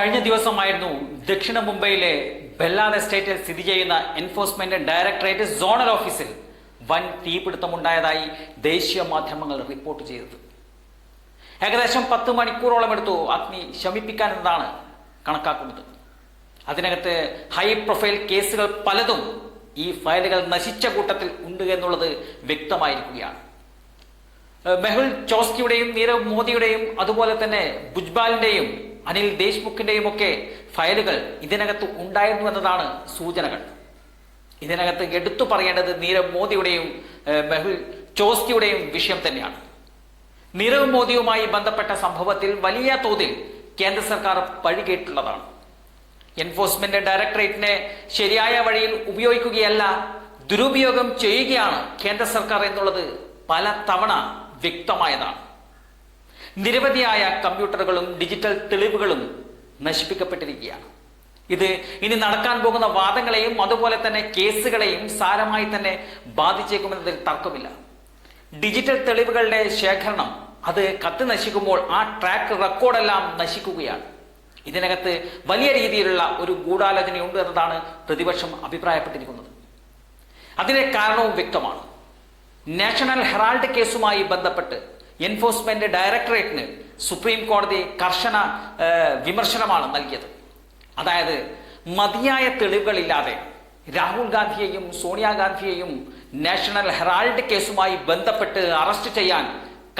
കഴിഞ്ഞ ദിവസമായിരുന്നു ദക്ഷിണ മുംബൈയിലെ ബെല്ലാദ് എസ്റ്റേറ്റിൽ സ്ഥിതി ചെയ്യുന്ന എൻഫോഴ്സ്മെന്റ് ഡയറക്ടറേറ്റ് സോണൽ ഓഫീസിൽ വൻ തീപിടുത്തമുണ്ടായതായി ദേശീയ മാധ്യമങ്ങൾ റിപ്പോർട്ട് ചെയ്തത്. ഏകദേശം പത്ത് മണിക്കൂറോളം എടുത്തു അഗ്നി ശമിപ്പിക്കാൻ എന്നതാണ് കണക്കാക്കുന്നത്. അതിനകത്ത് ഹൈ പ്രൊഫൈൽ കേസുകൾ പലതും ഈ ഫയലുകൾ നശിച്ച കൂട്ടത്തിൽ ഉണ്ട് എന്നുള്ളത് വ്യക്തമായിരിക്കുകയാണ്. മെഹുൽ ചോസ്കിയുടെയും നീരവ് മോദിയുടെയും അതുപോലെ തന്നെ ഭുജ്ബാലിന്റെയും അനിൽ ദേശ്മുഖിന്റെയും ഒക്കെ ഫയലുകൾ ഇതിനകത്ത് ഉണ്ടായിരുന്നു എന്നതാണ് സൂചനകൾ. ഇതിനകത്ത് എടുത്തു പറയേണ്ടത് നീരവ് മോദിയുടെയും മെഹുൽ ചോസ്കിയുടെയും വിഷയം തന്നെയാണ്. നീരവ് മോദിയുമായി ബന്ധപ്പെട്ട സംഭവത്തിൽ വലിയ തോതിൽ കേന്ദ്ര സർക്കാർ പഴികേട്ടുള്ളതാണ്. എൻഫോഴ്സ്മെന്റ് ഡയറക്ടറേറ്റിനെ ശരിയായ വഴിയിൽ ഉപയോഗിക്കുകയല്ല ദുരുപയോഗം ചെയ്യുകയാണ് കേന്ദ്ര സർക്കാർ എന്നുള്ളത് പല തവണ വ്യക്തമായതാണ്. നിരവധിയായ കമ്പ്യൂട്ടറുകളും ഡിജിറ്റൽ തെളിവുകളും നശിപ്പിക്കപ്പെട്ടിരിക്കുകയാണ്. ഇത് ഇനി നടക്കാൻ പോകുന്ന വാദങ്ങളെയും അതുപോലെ തന്നെ കേസുകളെയും സാരമായി തന്നെ ബാധിച്ചേക്കുമെന്നതിൽ തർക്കമില്ല. ഡിജിറ്റൽ തെളിവുകളുടെ ശേഖരണം അത് കത്ത് നശിക്കുമ്പോൾ ആ ട്രാക്ക് റെക്കോർഡെല്ലാം നശിക്കുകയാണ്. ഇതിനകത്ത് വലിയ രീതിയിലുള്ള ഒരു ഗൂഢാലോചനയുണ്ട് എന്നതാണ് പ്രതിപക്ഷം അഭിപ്രായപ്പെട്ടിരിക്കുന്നത്. അതിന്റെ കാരണവും വ്യക്തമാണ്. നാഷണൽ ഹെറാൾഡ് കേസുമായി ബന്ധപ്പെട്ട് എൻഫോഴ്സ്മെന്റ് ഡയറക്ടറേറ്റിന് സുപ്രീം കോടതി കർശന വിമർശനമാണ് നൽകിയത്. അതായത് മതിയായ തെളിവുകളില്ലാതെ രാഹുൽ ഗാന്ധിയെയും സോണിയാഗാന്ധിയെയും നാഷണൽ ഹെറാൾഡ് കേസുമായി ബന്ധപ്പെട്ട് അറസ്റ്റ് ചെയ്യാൻ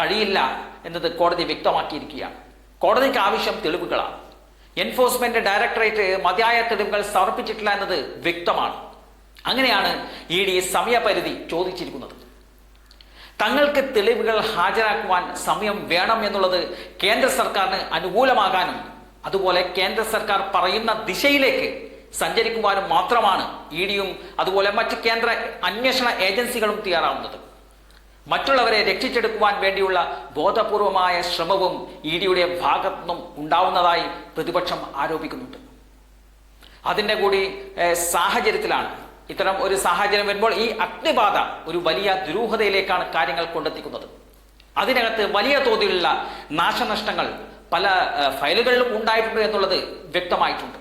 കഴിയില്ല എന്നത് കോടതി വ്യക്തമാക്കിയിരിക്കുകയാണ്. കോടതിക്ക് ആവശ്യം തെളിവുകളാണ്. എൻഫോഴ്സ്മെന്റ് ഡയറക്ടറേറ്റ് മതിയായ തെളിവുകൾ സമർപ്പിച്ചിട്ടില്ല എന്നത് വ്യക്തമാണ്. അങ്ങനെയാണ് ഇ ഡി സമയപരിധി ചോദിച്ചിരിക്കുന്നത്. തങ്ങൾക്ക് തെളിവുകൾ ഹാജരാക്കുവാൻ സമയം വേണം എന്നുള്ളത് കേന്ദ്ര സർക്കാരിന് അനുകൂലമാകാനും അതുപോലെ കേന്ദ്ര സർക്കാർ പറയുന്ന ദിശയിലേക്ക് സഞ്ചരിക്കുവാനും മാത്രമാണ് ഇ ഡിയും അതുപോലെ മറ്റ് കേന്ദ്ര അന്വേഷണ ഏജൻസികളും തയ്യാറാവുന്നത്. മറ്റുള്ളവരെ രക്ഷിച്ചെടുക്കുവാൻ വേണ്ടിയുള്ള ബോധപൂർവമായ ശ്രമവും ഇ ഡിയുടെ ഭാഗത്തുനിന്നും ഉണ്ടാവുന്നതായി പ്രതിപക്ഷം ആരോപിക്കുന്നുണ്ട്. അതിന്റെ കൂടി സാഹചര്യത്തിലാണ് ഇത്തരം ഒരു സാഹചര്യം വരുമ്പോൾ ഈ അഗ്നിബാധ ഒരു വലിയ ദുരൂഹതയിലേക്കാണ് കാര്യങ്ങൾ കൊണ്ടെത്തിക്കുന്നത്. അതിനകത്ത് വലിയ തോതിലുള്ള നാശനഷ്ടങ്ങൾ പല ഫയലുകളിലും ഉണ്ടായിട്ടുണ്ട് എന്നുള്ളത് വ്യക്തമായിട്ടുണ്ട്.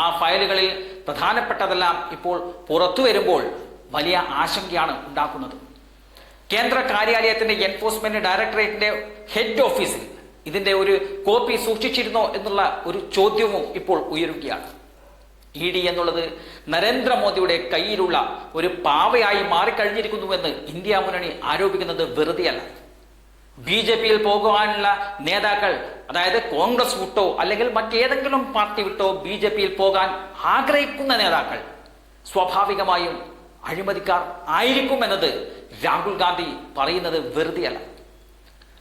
ആ ഫയലുകളിൽ പ്രധാനപ്പെട്ടതെല്ലാം ഇപ്പോൾ പുറത്തു വരുമ്പോൾ വലിയ ആശങ്കയാണ് ഉണ്ടാക്കുന്നത്. കേന്ദ്ര കാര്യാലയത്തിന്റെ എൻഫോഴ്സ്മെന്റ് ഡയറക്ടറേറ്റിന്റെ ഹെഡ് ഓഫീസിൽ ഇതിന്റെ ഒരു കോപ്പി സൂക്ഷിച്ചിരുന്നോ എന്നുള്ള ഒരു ചോദ്യവും ഇപ്പോൾ ഉയരുകയാണ്. ഇ ഡി എന്നുള്ളത് നരേന്ദ്രമോദിയുടെ കയ്യിലുള്ള ഒരു പാവയായി മാറിക്കഴിഞ്ഞിരിക്കുന്നുവെന്ന് ഇന്ത്യ മുന്നണി ആരോപിക്കുന്നത് വെറുതെയല്ല. ബി ജെ പിയിൽ പോകുവാനുള്ള നേതാക്കൾ അതായത് കോൺഗ്രസ് വിട്ടോ അല്ലെങ്കിൽ മറ്റേതെങ്കിലും പാർട്ടി വിട്ടോ ബി ജെ പിയിൽ പോകാൻ ആഗ്രഹിക്കുന്ന നേതാക്കൾ സ്വാഭാവികമായും അഴിമതിക്കാർ ആയിരിക്കുമെന്നത് രാഹുൽ ഗാന്ധി പറയുന്നത് വെറുതെയല്ല.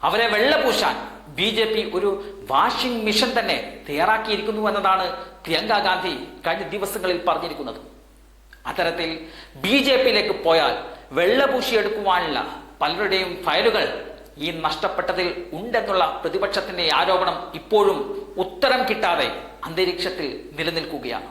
അവരെ വെള്ളപൂശാൻ ബി ജെ പി ഒരു വാഷിംഗ് മിഷൻ തന്നെ തയ്യാറാക്കിയിരിക്കുന്നു എന്നതാണ് പ്രിയങ്ക ഗാന്ധി കഴിഞ്ഞ ദിവസങ്ങളിൽ പറഞ്ഞിരിക്കുന്നത്. അത്തരത്തിൽ ബി ജെ പിയിലേക്ക് പോയാൽ വെള്ളപൂശിയെടുക്കുവാനുള്ള പലരുടെയും ഫയലുകൾ ഈ നഷ്ടപ്പെട്ടതിൽ ഉണ്ടെന്നുള്ള പ്രതിപക്ഷത്തിന്റെ ആരോപണം ഇപ്പോഴും ഉത്തരം കിട്ടാതെ അന്തരീക്ഷത്തിൽ നിലനിൽക്കുകയാണ്.